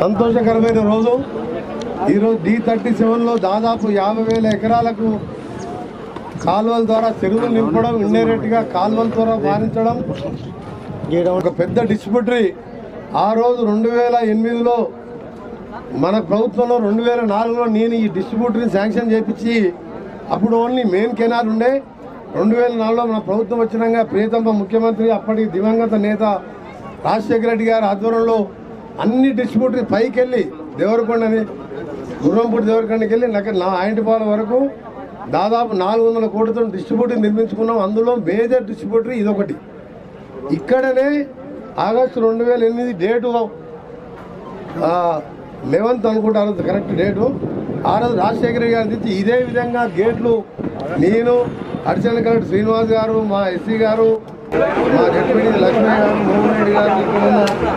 సంతోషకరమైన రోజు. ఈరోజు డి థర్టీ సెవెన్లో దాదాపు యాభై వేల ఎకరాలకు కాలువల ద్వారా చెరువులు నింపడం ఇండైరెక్ట్గా కాలువల ద్వారా పారించడం ఒక పెద్ద డిస్ట్రిబ్యూటరీ ఆ రోజు రెండు వేల ఎనిమిదిలో మన ప్రభుత్వంలో రెండు వేల నాలుగులో నేను ఈ డిస్ట్రిబ్యూటరీని శాంక్షన్ చేపించి అప్పుడు ఓన్లీ మెయిన్ కెనాల్ ఉండే. రెండు వేల నాలుగులో మన ప్రభుత్వం వచ్చినాక ప్రియతమ ముఖ్యమంత్రి అప్పటి దివంగత నేత రాజశేఖర రెడ్డి గారి ఆధ్వర్యంలో అన్ని డిస్ట్రిబ్యూటర్ పైకి వెళ్ళి దేవరకొండని గుర్రంపూడి దేవరకొండకి వెళ్ళి నాకు నా ఆయింటిపాల వరకు దాదాపు నాలుగు వందల కోట్లతో డిస్ట్రిబ్యూటర్ నిర్మించుకున్నాం. అందులో మేజర్ డిస్ట్రిబ్యూటర్ ఇదొకటి. ఇక్కడనే ఆగస్టు రెండు వేల ఎనిమిది డేటు లెవెన్త్ అనుకుంటారు కరెక్ట్ డేటు. ఆ రోజు రాజశేఖర గారి నుంచి ఇదే విధంగా గేట్లు నేను అడిషనల్ కలెక్టర్ శ్రీనివాస్ గారు మా ఎస్సీ గారు మా മൂന്ന് മൂന്ന് അടികാർക്ക് പോകുന്ന